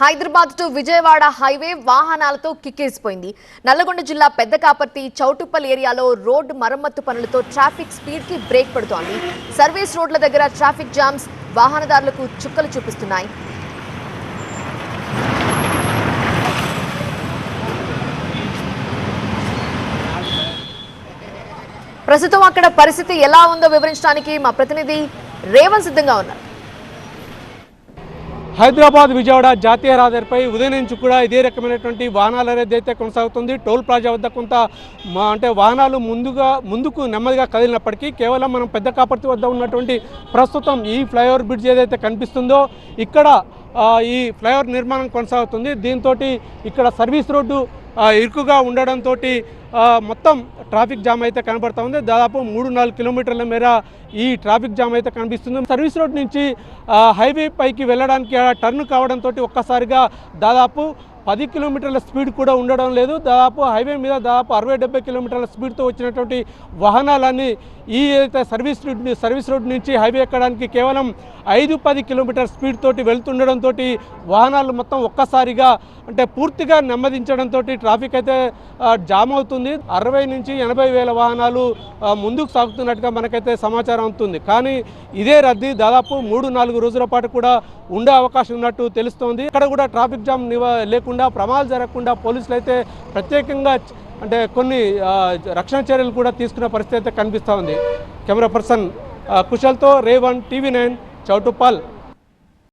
Hyderabad to Vijayawada highway వాహనాలతో కిక్కేసిపోయింది. నల్లగొండ జిల్లా పెద్ద కాపర్తి చౌటుప్పల్ ఏరియాలో రోడ్డు మరమ్మత్తు పనులతో ట్రాఫిక్ స్పీడ్కి బ్రేక్ పడుతోంది. సర్వీస్ రోడ్ల దగ్గర ట్రాఫిక్ జామ్స్ వాహనదారులకు చుక్కలు చూపిస్తున్నాయి. ప్రస్తుతం అక్కడ పరిస్థితి ఎలా ఉందో వివరించడానికి మా ప్రతినిధి రేవంత్ సిద్ధంగా ఉన్నారు. హైదరాబాద్ విజయవాడ జాతీయ రహదారిపై ఉదయం నుంచి కూడా ఇదే రకమైనటువంటి వాహనాల అనేది అయితే కొనసాగుతుంది. టోల్ ప్లాజా వద్ద కొంత మా అంటే వాహనాలు ముందుగా ముందుకు నెమ్మదిగా కదిలినప్పటికీ కేవలం మనం పెద్ద కాపర్తి వద్ద ఉన్నటువంటి ప్రస్తుతం ఈ ఫ్లైఓవర్ బ్రిడ్జ్ ఏదైతే కనిపిస్తుందో ఇక్కడ ఈ ఫ్లైఓవర్ నిర్మాణం కొనసాగుతుంది. దీంతో ఇక్కడ సర్వీస్ రోడ్డు ఇరుకుగా ఉండడంతో మొత్తం ట్రాఫిక్ జామ్ అయితే కనబడతా ఉంది. దాదాపు మూడు నాలుగు కిలోమీటర్ల మేర ఈ ట్రాఫిక్ జామ్ అయితే కనిపిస్తుంది. సర్వీస్ రోడ్ నుంచి హైవే పైకి వెళ్ళడానికి టర్న్ కావడంతో ఒక్కసారిగా దాదాపు పది కిలోమీటర్ల స్పీడ్ కూడా ఉండడం లేదు. దాదాపు హైవే మీద దాదాపు అరవై డెబ్బై కిలోమీటర్ల స్పీడ్తో వచ్చినటువంటి వాహనాలన్నీ ఈ ఏదైతే సర్వీస్ రోడ్ సర్వీస్ రోడ్ నుంచి హైవే ఎక్కడానికి కేవలం ఐదు పది కిలోమీటర్ స్పీడ్ తోటి వెళ్తుండడంతో వాహనాలు మొత్తం ఒక్కసారిగా అంటే పూర్తిగా నెమ్మదించడంతో ట్రాఫిక్ అయితే జామ్ అవుతుంది. అరవై నుంచి ఎనభై వేల వాహనాలు ముందుకు సాగుతున్నట్టుగా మనకైతే సమాచారం అవుతుంది కానీ ఇదే రద్దీ దాదాపు మూడు నాలుగు రోజుల పాటు కూడా ఉండే అవకాశం ఉన్నట్టు తెలుస్తోంది. ఇక్కడ కూడా ట్రాఫిక్ జామ్ లేకుండా జరగకుండా ప్రమాదాలు జరగకుండా పోలీసులు అయితే ప్రత్యేకంగా అంటే కొన్ని రక్షణ చర్యలు కూడా తీసుకున్న పరిస్థితి అయితే కనిపిస్తూ ఉంది. కెమెరా పర్సన్ కుశల్తో రేవన్ టీవీ నైన్ చౌటుపాల్.